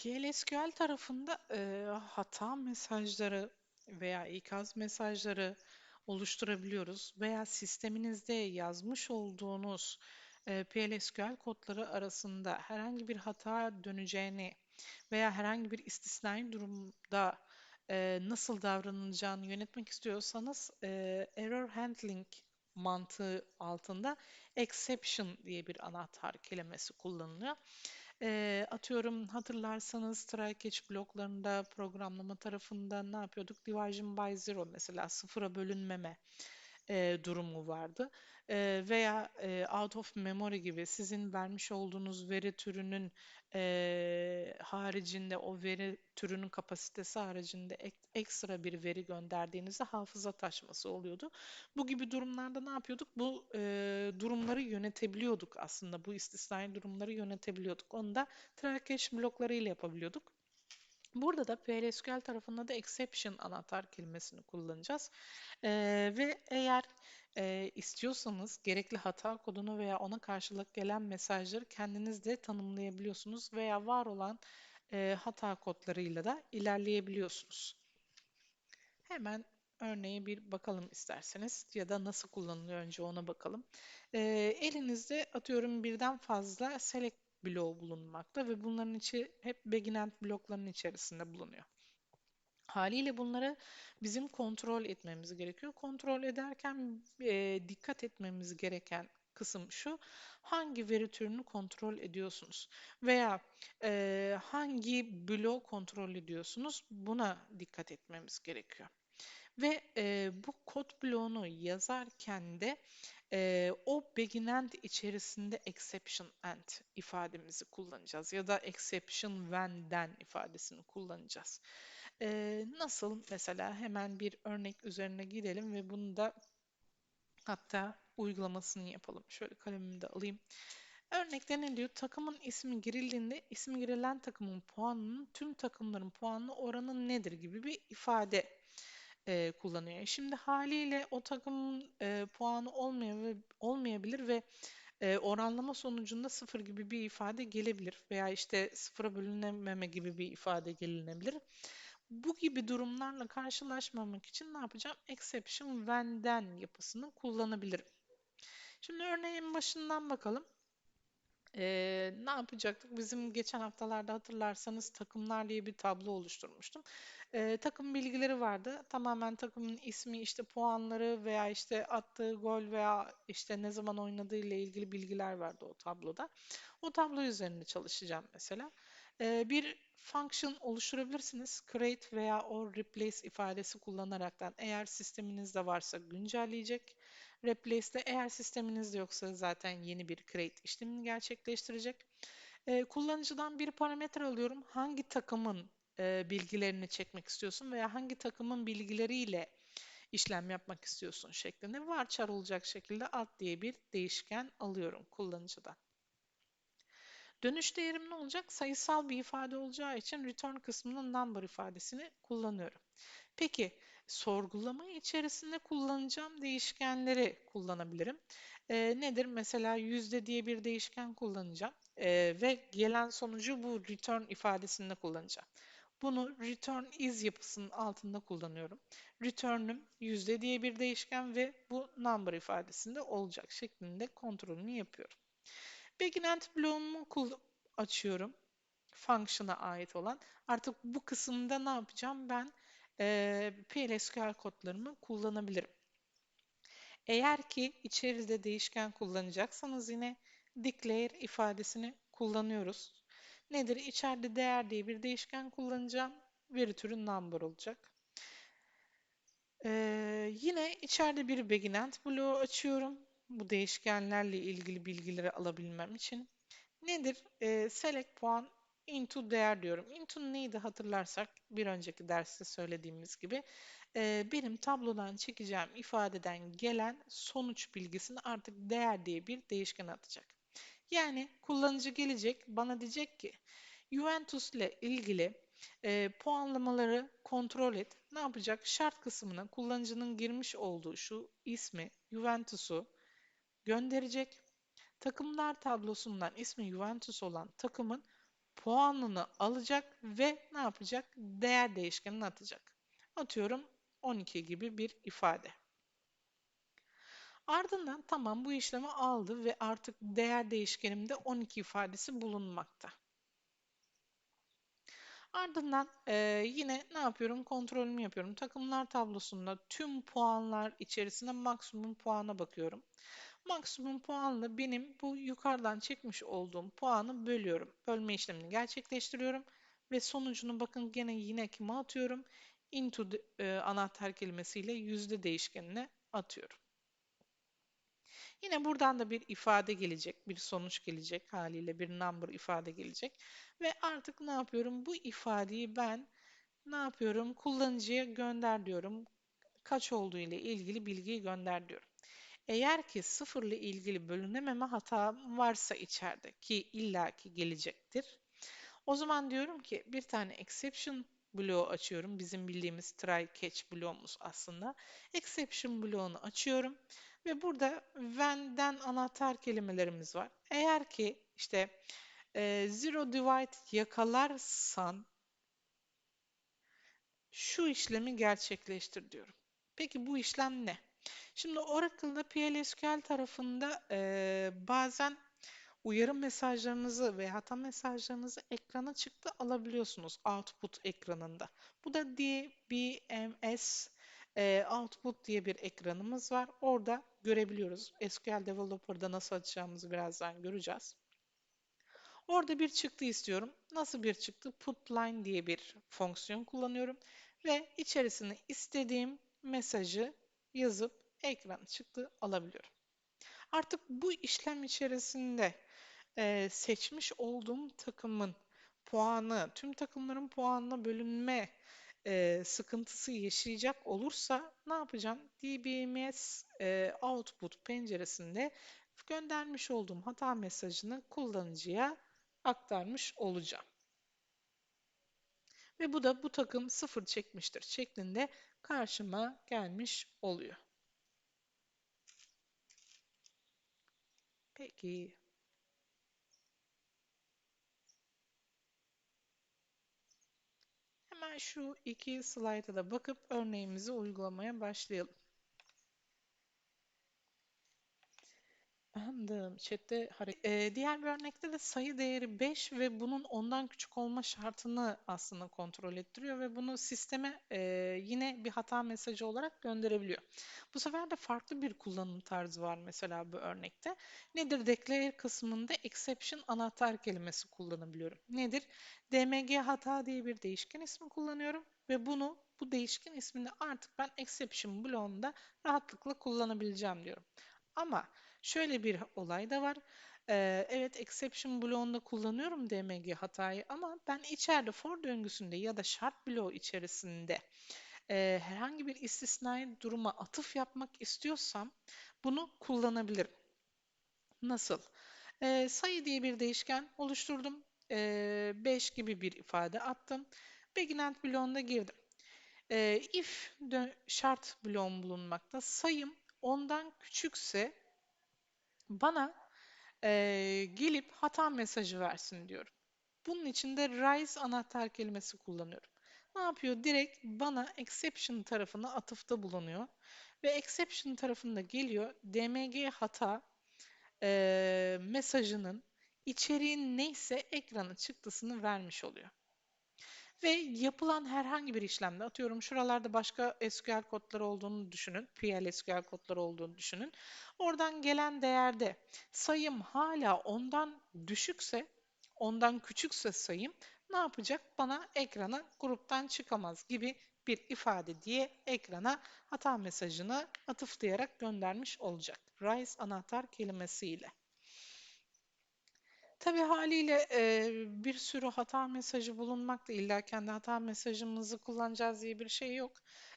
PLSQL tarafında e, hata mesajları veya ikaz mesajları oluşturabiliyoruz veya sisteminizde yazmış olduğunuz e, PLSQL kodları arasında herhangi bir hata döneceğini veya herhangi bir istisnai durumda e, nasıl davranılacağını yönetmek istiyorsanız e, error handling mantığı altında exception diye bir anahtar kelimesi kullanılıyor. E, atıyorum hatırlarsanız try-catch bloklarında programlama tarafında ne yapıyorduk? Division by zero mesela sıfıra bölünmeme e, durumu vardı. E, veya e, out of memory gibi sizin vermiş olduğunuz veri türünün e, haricinde o veri türünün kapasitesi haricinde ek- ekstra bir veri gönderdiğinizde hafıza taşması oluyordu. Bu gibi durumlarda ne yapıyorduk? Bu e, durumları yönetebiliyorduk aslında. Bu istisnai durumları yönetebiliyorduk. Onu da try-catch bloklarıyla yapabiliyorduk. Burada da PLSQL tarafında da exception anahtar kelimesini kullanacağız. Ee, ve eğer e, istiyorsanız gerekli hata kodunu veya ona karşılık gelen mesajları kendiniz de tanımlayabiliyorsunuz veya var olan e, hata kodlarıyla da ilerleyebiliyorsunuz. Hemen örneğe bir bakalım isterseniz ya da nasıl kullanılıyor önce ona bakalım. Ee, elinizde atıyorum birden fazla select bloğu bulunmakta ve bunların içi hep beginend bloklarının içerisinde bulunuyor. Haliyle bunları bizim kontrol etmemiz gerekiyor. Kontrol ederken e, dikkat etmemiz gereken kısım şu. Hangi veri türünü kontrol ediyorsunuz? Veya e, hangi bloğu kontrol ediyorsunuz? Buna dikkat etmemiz gerekiyor. Ve e, bu kod bloğunu yazarken de e, o beginend içerisinde exception and ifademizi kullanacağız ya da exception when'den ifadesini kullanacağız. E, nasıl mesela hemen bir örnek üzerine gidelim ve bunu da hatta uygulamasını yapalım. Şöyle kalemimi de alayım. Örnekte ne diyor? Takımın ismi girildiğinde ismi girilen takımın puanının tüm takımların puanlı oranı nedir gibi bir ifade e, kullanıyor. Şimdi haliyle o takımın e, puanı olmaya, olmayabilir ve e, oranlama sonucunda sıfır gibi bir ifade gelebilir veya işte sıfıra bölünememe gibi bir ifade gelinebilir. Bu gibi durumlarla karşılaşmamak için ne yapacağım? Exception when'den yapısını kullanabilirim. Şimdi örneğin başından bakalım. Ee, ne yapacaktık? Bizim geçen haftalarda hatırlarsanız takımlar diye bir tablo oluşturmuştum. Ee, takım bilgileri vardı. Tamamen takımın ismi, işte puanları veya işte attığı gol veya işte ne zaman oynadığı ile ilgili bilgiler vardı o tabloda. O tablo üzerinde çalışacağım mesela. Ee, bir function oluşturabilirsiniz. Create veya or replace ifadesi kullanaraktan eğer sisteminizde varsa güncelleyecek. Replace'de eğer sisteminizde yoksa zaten yeni bir create işlemini gerçekleştirecek. Ee, kullanıcıdan bir parametre alıyorum. Hangi takımın e, bilgilerini çekmek istiyorsun veya hangi takımın bilgileriyle işlem yapmak istiyorsun şeklinde varchar olacak şekilde alt diye bir değişken alıyorum kullanıcıdan. Dönüş değerim ne olacak? Sayısal bir ifade olacağı için return kısmının number ifadesini kullanıyorum. Peki sorgulama içerisinde kullanacağım değişkenleri kullanabilirim. E, nedir? Mesela yüzde diye bir değişken kullanacağım e, ve gelen sonucu bu return ifadesinde kullanacağım. Bunu return is yapısının altında kullanıyorum. Return'üm yüzde diye bir değişken ve bu number ifadesinde olacak şeklinde kontrolünü yapıyorum. Beginend bloğumu açıyorum. Function'a ait olan. Artık bu kısımda ne yapacağım? Ben e, PLSQL kodlarımı kullanabilirim. Eğer ki içeride değişken kullanacaksanız yine declare ifadesini kullanıyoruz. Nedir? İçeride değer diye bir değişken kullanacağım. Veri türü number olacak. Ee, yine içeride bir beginend bloğu açıyorum. Bu değişkenlerle ilgili bilgileri alabilmem için. Nedir? Ee, select puan into değer diyorum. Into neydi hatırlarsak bir önceki derste söylediğimiz gibi e, benim tablodan çekeceğim ifadeden gelen sonuç bilgisini artık değer diye bir değişken atacak. Yani kullanıcı gelecek bana diyecek ki Juventus ile ilgili e, puanlamaları kontrol et. Ne yapacak? Şart kısmına kullanıcının girmiş olduğu şu ismi Juventus'u gönderecek. Takımlar tablosundan ismi Juventus olan takımın puanını alacak ve ne yapacak? Değer değişkenine atacak. Atıyorum 12 gibi bir ifade. Ardından tamam bu işlemi aldı ve artık değer değişkenimde 12 ifadesi bulunmakta. Ardından e, yine ne yapıyorum? Kontrolümü yapıyorum. Takımlar tablosunda tüm puanlar içerisinde maksimum puana bakıyorum. Maksimum puanla benim bu yukarıdan çekmiş olduğum puanı bölüyorum. Bölme işlemini gerçekleştiriyorum ve sonucunu bakın gene yine kime atıyorum? Into e, anahtar kelimesiyle yüzde değişkenine atıyorum. Yine buradan da bir ifade gelecek, bir sonuç gelecek haliyle bir number ifade gelecek. Ve artık ne yapıyorum? Bu ifadeyi ben ne yapıyorum? Kullanıcıya gönder diyorum. Kaç olduğu ile ilgili bilgiyi gönder diyorum. Eğer ki sıfırla ilgili bölünememe hata varsa içeride ki illaki gelecektir. O zaman diyorum ki bir tane exception bloğu açıyorum. Bizim bildiğimiz try catch bloğumuz aslında. Exception bloğunu açıyorum ve burada when'den anahtar kelimelerimiz var. Eğer ki işte e, zero divide yakalarsan şu işlemi gerçekleştir diyorum. Peki bu işlem ne? Şimdi Oracle'da PLSQL tarafında e, bazen uyarı mesajlarınızı veya hata mesajlarınızı ekrana çıktı alabiliyorsunuz output ekranında. Bu da DBMS e, output diye bir ekranımız var. Orada görebiliyoruz. SQL Developer'da nasıl açacağımızı birazdan göreceğiz. Orada bir çıktı istiyorum. Nasıl bir çıktı? Putline diye bir fonksiyon kullanıyorum ve içerisine istediğim mesajı yazıp ekran çıktı alabiliyorum. Artık bu işlem içerisinde e, seçmiş olduğum takımın puanı, tüm takımların puanına bölünme e, sıkıntısı yaşayacak olursa ne yapacağım? DBMS e, output penceresinde göndermiş olduğum hata mesajını kullanıcıya aktarmış olacağım. Ve bu da bu takım sıfır çekmiştir şeklinde karşıma gelmiş oluyor. Peki. Hemen şu iki slayta da bakıp örneğimizi uygulamaya başlayalım. Anladım. Chat'te Ee, diğer bir örnekte de sayı değeri 5 ve bunun ondan küçük olma şartını aslında kontrol ettiriyor ve bunu sisteme e, yine bir hata mesajı olarak gönderebiliyor. Bu sefer de farklı bir kullanım tarzı var mesela bu örnekte. Nedir? Declare kısmında exception anahtar kelimesi kullanabiliyorum. Nedir? dmg hata diye bir değişken ismi kullanıyorum ve bunu bu değişken ismini artık ben exception bloğunda rahatlıkla kullanabileceğim diyorum. Ama Şöyle bir olay da var. Ee, evet exception bloğunda kullanıyorum DMG hatayı ama ben içeride for döngüsünde ya da şart bloğu içerisinde e, herhangi bir istisnai duruma atıf yapmak istiyorsam bunu kullanabilirim. Nasıl? E, sayı diye bir değişken oluşturdum. E, 5 gibi bir ifade attım. Beginent bloğunda girdim. E, if şart bloğum bulunmakta. Sayım ondan küçükse bana e, gelip hata mesajı versin diyorum. Bunun için de rise anahtar kelimesi kullanıyorum. Ne yapıyor? Direkt bana exception tarafına atıfta bulunuyor. Ve exception tarafında geliyor dmg hata e, mesajının içeriğin neyse ekranı çıktısını vermiş oluyor. Ve yapılan herhangi bir işlemde atıyorum şuralarda başka SQL kodları olduğunu düşünün. PL SQL kodları olduğunu düşünün. Oradan gelen değerde sayım hala ondan düşükse, ondan küçükse sayım ne yapacak? Bana ekrana gruptan çıkamaz gibi bir ifade diye ekrana hata mesajını atıflayarak göndermiş olacak. Rise anahtar kelimesiyle. Tabii haliyle e, bir sürü hata mesajı bulunmakta. İlla kendi hata mesajımızı kullanacağız diye bir şey yok.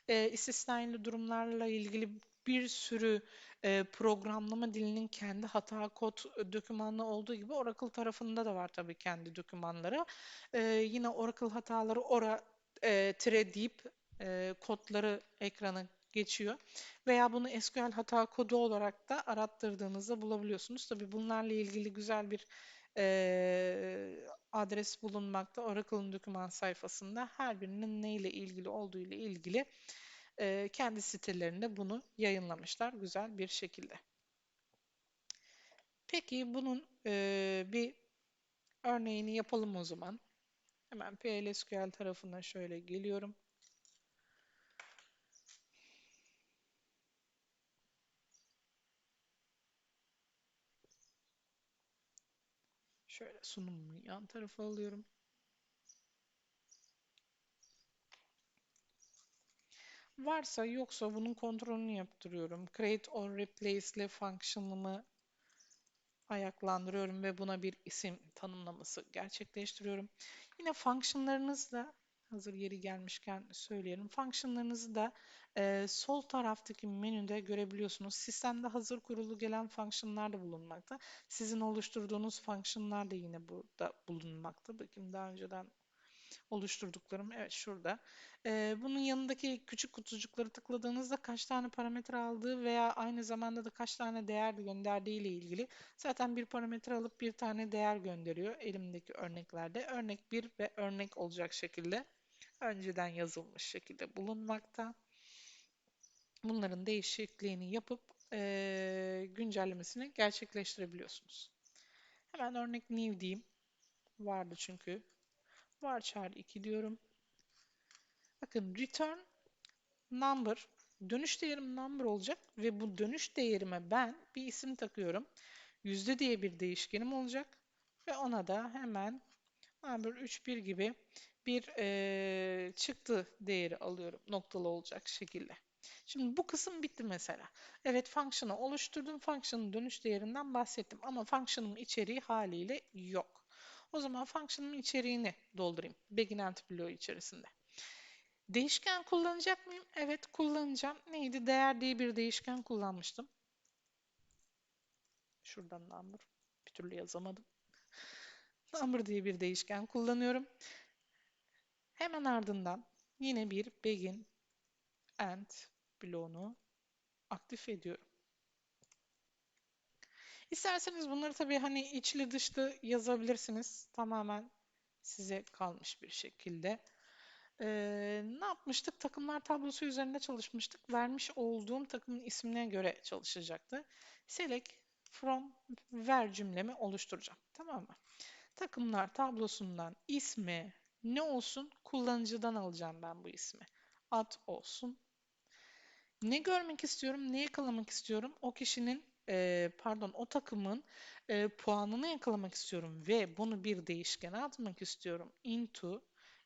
E, istisnai durumlarla ilgili bir sürü e, programlama dilinin kendi hata kod dokümanı olduğu gibi Oracle tarafında da var tabii kendi dokümanları. E, yine Oracle hataları ora e, tire deyip e, kodları ekrana geçiyor. Veya bunu SQL hata kodu olarak da arattırdığınızda bulabiliyorsunuz. Tabii bunlarla ilgili güzel bir e, adres bulunmakta Oracle'ın doküman sayfasında. Her birinin neyle ilgili olduğu ile ilgili e, kendi sitelerinde bunu yayınlamışlar güzel bir şekilde. Peki bunun e, bir örneğini yapalım o zaman. Hemen PLSQL tarafına şöyle geliyorum. Şöyle sunumumu yan tarafa alıyorum. Varsa yoksa bunun kontrolünü yaptırıyorum. Create or replace ile function'ımı ayaklandırıyorum ve buna bir isim tanımlaması gerçekleştiriyorum. Yine function'larınızla hazır yeri gelmişken söyleyelim. Function'larınızı da e, sol taraftaki menüde görebiliyorsunuz. Sistemde hazır kurulu gelen function'lar da bulunmakta. Sizin oluşturduğunuz function'lar da yine burada bulunmakta. Bakın daha önceden oluşturduklarım evet şurada. Ee, bunun yanındaki küçük kutucukları tıkladığınızda kaç tane parametre aldığı veya aynı zamanda da kaç tane değer gönderdiği ile ilgili zaten bir parametre alıp bir tane değer gönderiyor elimdeki örneklerde. Örnek 1 ve örnek olacak şekilde önceden yazılmış şekilde bulunmakta. Bunların değişikliğini yapıp e, güncellemesini gerçekleştirebiliyorsunuz. Hemen örnek new diyeyim. Vardı çünkü varchar 2 diyorum. Bakın return number dönüş değerim number olacak ve bu dönüş değerime ben bir isim takıyorum. Yüzde diye bir değişkenim olacak ve ona da hemen number 31 gibi bir e, çıktı değeri alıyorum noktalı olacak şekilde. Şimdi bu kısım bitti mesela. Evet function'ı oluşturdum. Function'ın dönüş değerinden bahsettim ama function'ın içeriği haliyle yok. O zaman function'ın içeriğini doldurayım. Begin and içerisinde. Değişken kullanacak mıyım? Evet kullanacağım. Neydi? Değer diye bir değişken kullanmıştım. Şuradan number. Bir türlü yazamadım. Number diye bir değişken kullanıyorum. Hemen ardından yine bir begin and bloğunu aktif ediyorum. İsterseniz bunları tabii hani içli dışlı yazabilirsiniz. Tamamen size kalmış bir şekilde. Ee, ne yapmıştık? Takımlar tablosu üzerinde çalışmıştık. Vermiş olduğum takımın ismine göre çalışacaktı. Select from ver cümlemi oluşturacağım. Tamam mı? Takımlar tablosundan ismi ne olsun? Kullanıcıdan alacağım ben bu ismi. Ad olsun. Ne görmek istiyorum? Ne yakalamak istiyorum? O kişinin e, pardon o takımın e, puanını yakalamak istiyorum ve bunu bir değişkene atmak istiyorum. Into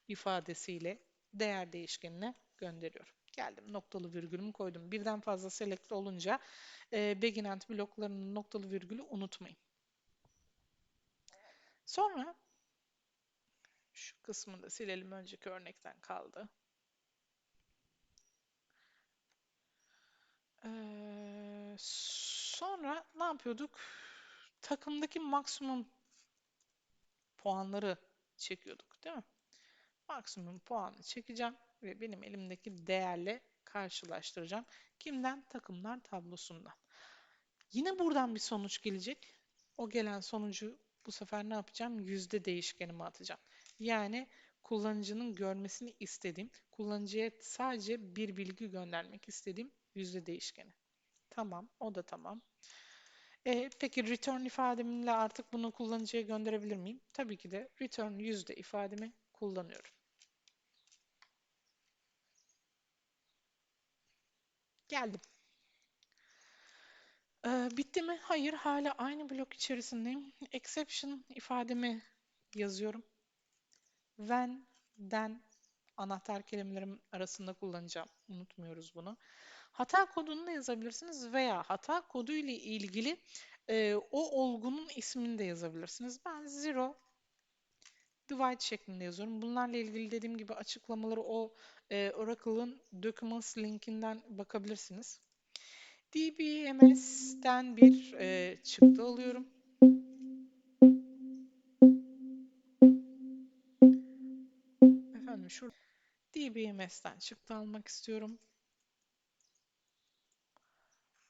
ifadesiyle değer değişkenine gönderiyorum. Geldim noktalı virgülümü koydum. Birden fazla select olunca e, beginent bloklarının noktalı virgülü unutmayın. Sonra şu kısmını da silelim önceki örnekten kaldı. Ee, sonra ne yapıyorduk? Takımdaki maksimum puanları çekiyorduk, değil mi? Maksimum puanı çekeceğim ve benim elimdeki değerle karşılaştıracağım. Kimden? Takımlar tablosundan. Yine buradan bir sonuç gelecek. O gelen sonucu bu sefer ne yapacağım? Yüzde değişkenime atacağım. Yani kullanıcının görmesini istediğim, kullanıcıya sadece bir bilgi göndermek istediğim yüzde değişkeni. Tamam, o da tamam. E, peki return ifademle artık bunu kullanıcıya gönderebilir miyim? Tabii ki de return yüzde ifademi kullanıyorum. Geldim. Ee, bitti mi? Hayır, hala aynı blok içerisindeyim. Exception ifademi yazıyorum. When, then anahtar kelimelerim arasında kullanacağım. Unutmuyoruz bunu. Hata kodunu da yazabilirsiniz veya hata kodu ile ilgili e, o olgunun ismini de yazabilirsiniz. Ben zero divide şeklinde yazıyorum. Bunlarla ilgili dediğim gibi açıklamaları o e, Oracle'ın Documents linkinden bakabilirsiniz. DBMS'ten bir e, çıktı alıyorum. Efendim şu DBMS'ten çıktı almak istiyorum.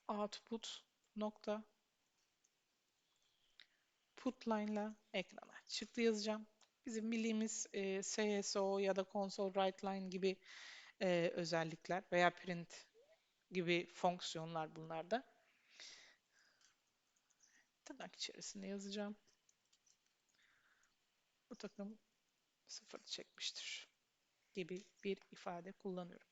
Output nokta put line ile ekrana çıktı yazacağım. Bizim bildiğimiz e, CSO ya da console write line gibi e, özellikler veya print gibi fonksiyonlar bunlarda. Tırnak içerisinde yazacağım. Bu takım sıfır çekmiştir gibi bir ifade kullanıyorum.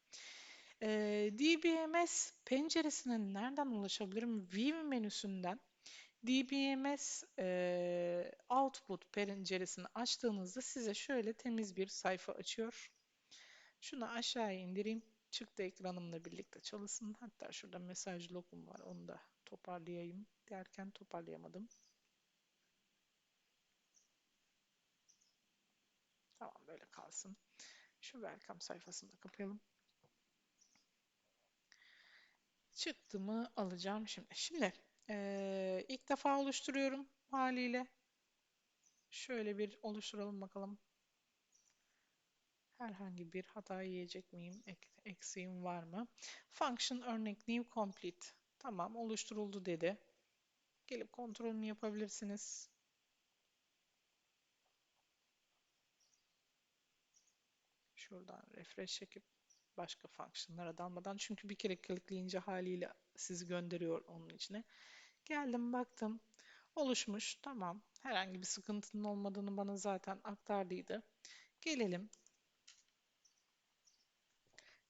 Ee, DBMS penceresine nereden ulaşabilirim? View menüsünden DBMS e, output penceresini açtığınızda size şöyle temiz bir sayfa açıyor. Şunu aşağıya indireyim. Çıktı ekranımla birlikte çalışsın. Hatta şurada mesaj logum var. Onu da toparlayayım derken toparlayamadım. Tamam böyle kalsın. Şu welcome sayfasını da kapayalım. Çıktımı alacağım şimdi. Şimdi ee, ilk defa oluşturuyorum haliyle. Şöyle bir oluşturalım bakalım. Herhangi bir hata yiyecek miyim? Ek, eksiğim var mı? Function örnek new complete. Tamam oluşturuldu dedi. Gelip kontrolünü yapabilirsiniz. Şuradan refresh çekip başka fonksiyonlara dalmadan çünkü bir kere klikleyince haliyle sizi gönderiyor onun içine. Geldim baktım. Oluşmuş. Tamam. Herhangi bir sıkıntının olmadığını bana zaten aktardıydı. Gelelim.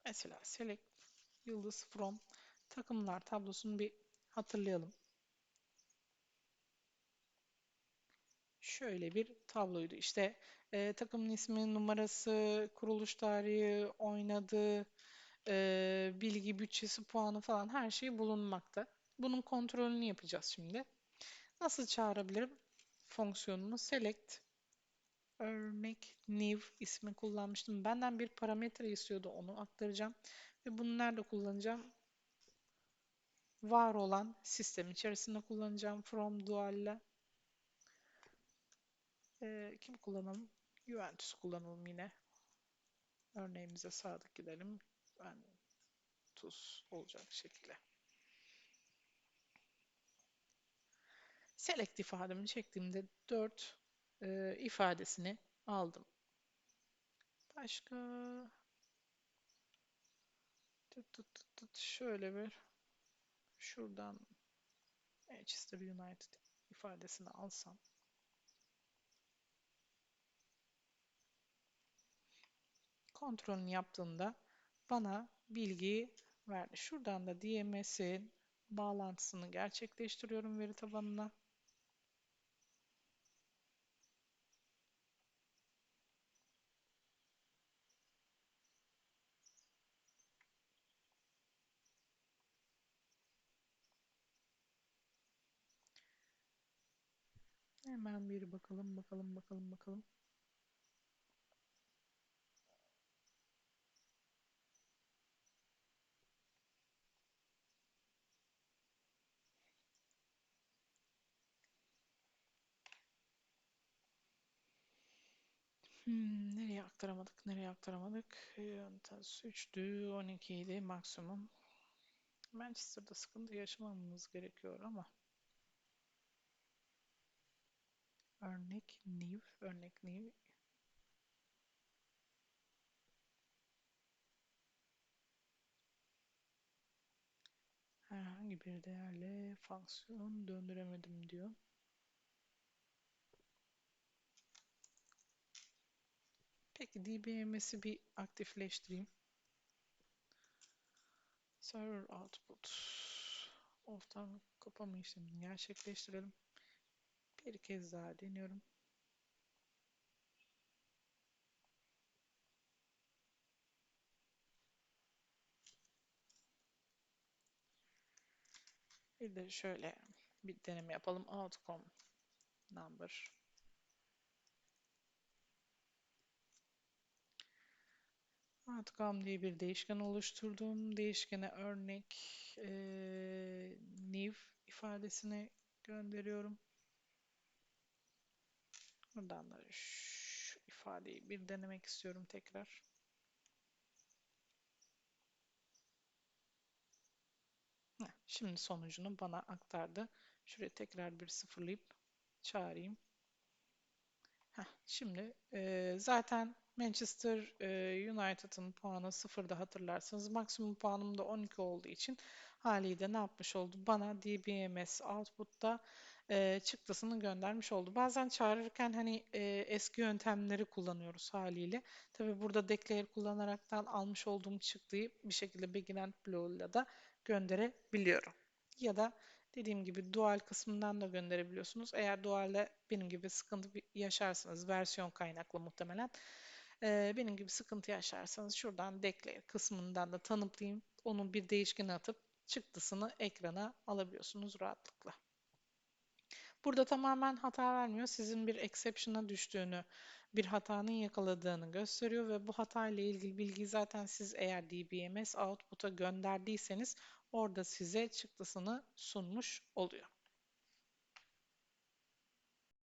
Mesela select yıldız from takımlar tablosunu bir hatırlayalım. Şöyle bir tabloydu. İşte e, takımın ismi, numarası, kuruluş tarihi, oynadığı, e, bilgi, bütçesi, puanı falan her şey bulunmakta. Bunun kontrolünü yapacağız şimdi. Nasıl çağırabilirim? Fonksiyonunu select örnek new ismi kullanmıştım. Benden bir parametre istiyordu. Onu aktaracağım. Ve bunu nerede kullanacağım? Var olan sistem içerisinde kullanacağım. From dual Ee, kim kullanalım? Juventus kullanalım yine. Örneğimize sadık gidelim. Juventus olacak şekilde. Select ifademi çektiğimde 4 e, ifadesini aldım. Başka tut, tut, tut, tut. şöyle bir şuradan Manchester United ifadesini alsam kontrolünü yaptığında bana bilgi verdi. Şuradan da DMS'in bağlantısını gerçekleştiriyorum veri tabanına. Hemen bir bakalım, bakalım, bakalım, bakalım. Hmm, nereye aktaramadık, nereye aktaramadık? Yöntez 3'tü, 12 idi maksimum. Manchester'da sıkıntı yaşamamamız gerekiyor ama örnek new, örnek new herhangi bir değerle fonksiyon döndüremedim diyor. Peki DBMS'i bir aktifleştireyim. Server output of'tan kopama işlemini gerçekleştirelim. Bir kez daha deniyorum. Bir de şöyle bir deneme yapalım. Outcome number Outcome diye bir değişken oluşturdum. Değişkene örnek e, new ifadesini gönderiyorum. Buradan da şu ifadeyi bir denemek istiyorum tekrar. Heh, şimdi sonucunu bana aktardı. Şuraya tekrar bir sıfırlayıp çağırayım. Heh, şimdi e, zaten Manchester United'ın puanı sıfırda hatırlarsanız maksimum puanım da 12 olduğu için haliyle ne yapmış oldu? Bana DBMS output'ta e, çıktısını göndermiş oldu. Bazen çağırırken hani eski yöntemleri kullanıyoruz haliyle. Tabii burada declare kullanaraktan almış olduğum çıktıyı bir şekilde Begin Blue ile da gönderebiliyorum. Ya da Dediğim gibi dual kısmından da gönderebiliyorsunuz. Eğer dualde benim gibi sıkıntı yaşarsanız versiyon kaynaklı muhtemelen benim gibi sıkıntı yaşarsanız şuradan declare kısmından da tanımlayayım. Onun bir değişken atıp çıktısını ekrana alabiliyorsunuz rahatlıkla. Burada tamamen hata vermiyor. Sizin bir exception'a düştüğünü, bir hatanın yakaladığını gösteriyor ve bu hata ile ilgili bilgiyi zaten siz eğer DBMS output'a gönderdiyseniz orada size çıktısını sunmuş oluyor.